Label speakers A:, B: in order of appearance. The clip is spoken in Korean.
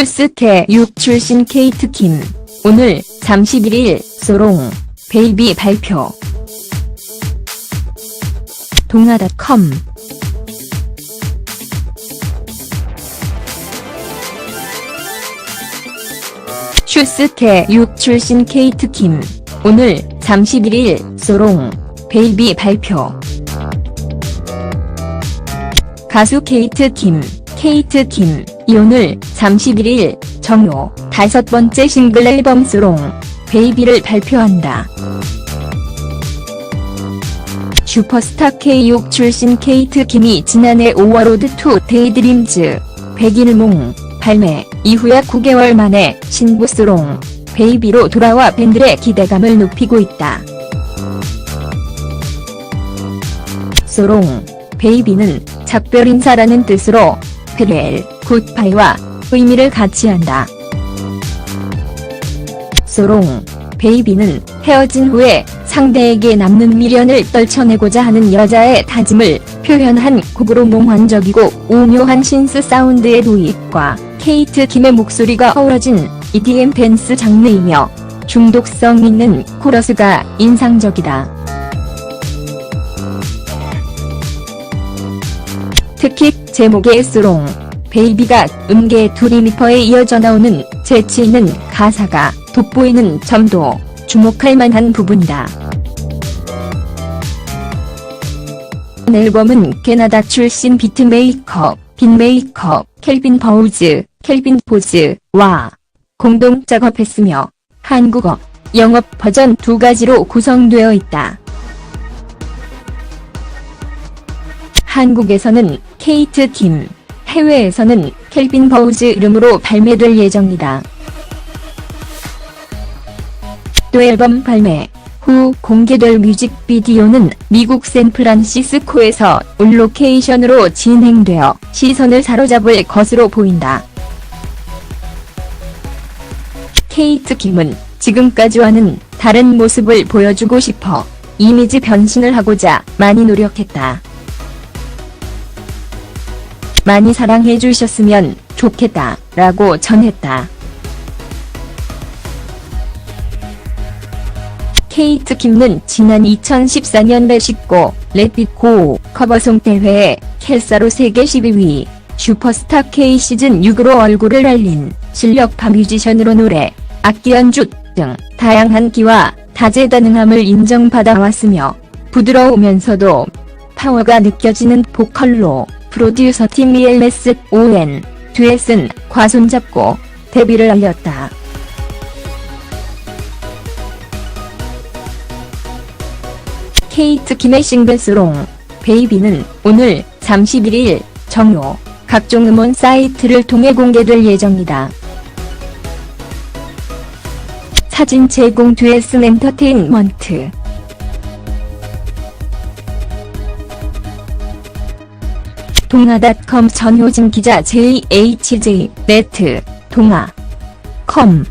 A: 슈스케 6 출신 케이트 킴. 오늘 31일 소롱 베이비 발표. 동아닷컴 슈스케 6 출신 케이트 킴. 오늘 31일 소롱 베이비 발표. 가수 케이트 킴, 케이트 킴, 이 오늘 31일 정요 다섯 번째 싱글 앨범 소롱 베이비를 발표한다. 슈퍼스타 K6 출신 케이트 킴이 지난해 5월 로드2 데이드림즈 100일몽 발매 이후에 9개월 만에 신부 소롱 베이비로 돌아와 팬들의 기대감을 높이고 있다. 소롱 베이비는 작별 인사라는 뜻으로 페렐 굿바이와 의미를 같이 한다. 소롱 베이비는 헤어진 후에 상대에게 남는 미련을 떨쳐내고자 하는 여자의 다짐을 표현한 곡으로 몽환적이고 오묘한 신스 사운드의 도입과 케이트 김의 목소리가 어우러진 EDM 댄스 장르이며 중독성 있는 코러스가 인상적이다. 특히 제목의 스롱 베이비가 음계 두리미퍼에 이어져 나오는 재치 있는 가사가 돋보이는 점도 주목할 만한 부분이다. 앨범은 캐나다 출신 비트메이커, 빈메이커, 켈빈 버우즈, 켈빈 보즈와 공동 작업했으며 한국어, 영어 버전 두 가지로 구성되어 있다. 한국에서는 케이트 김, 해외에서는 켈빈 버우즈 이름으로 발매될 예정이다. 또 앨범 발매 후 공개될 뮤직비디오는 미국 샌프란시스코에서 올로케이션으로 진행되어 시선을 사로잡을 것으로 보인다. 케이트 김은 지금까지와는 다른 모습을 보여주고 싶어 이미지 변신을 하고자 많이 노력했다. 많이 사랑해 주셨으면 좋겠다 라고 전했다. 케이트 김은 지난 2014년 렛시고 렛빗고 커버송 대회에 켈사로 세계 12위 슈퍼스타 K 시즌 6으로 얼굴을 알린 실력파 뮤지션으로 노래, 악기 연주 등 다양한 기와 다재다능함을 인정받아 왔으며 부드러우면서도 파워가 느껴지는 보컬로 프로듀서 팀 ELS ON 듀엣은 과손 잡고 데뷔를 알렸다. 케이트 김의 싱글스롱 베이비는 오늘 31일 정요 각종 음원 사이트를 통해 공개될 예정이다. 사진 제공 듀에슨 엔터테인먼트 동아닷컴 전효진 기자 JHJ 네트 동아 컴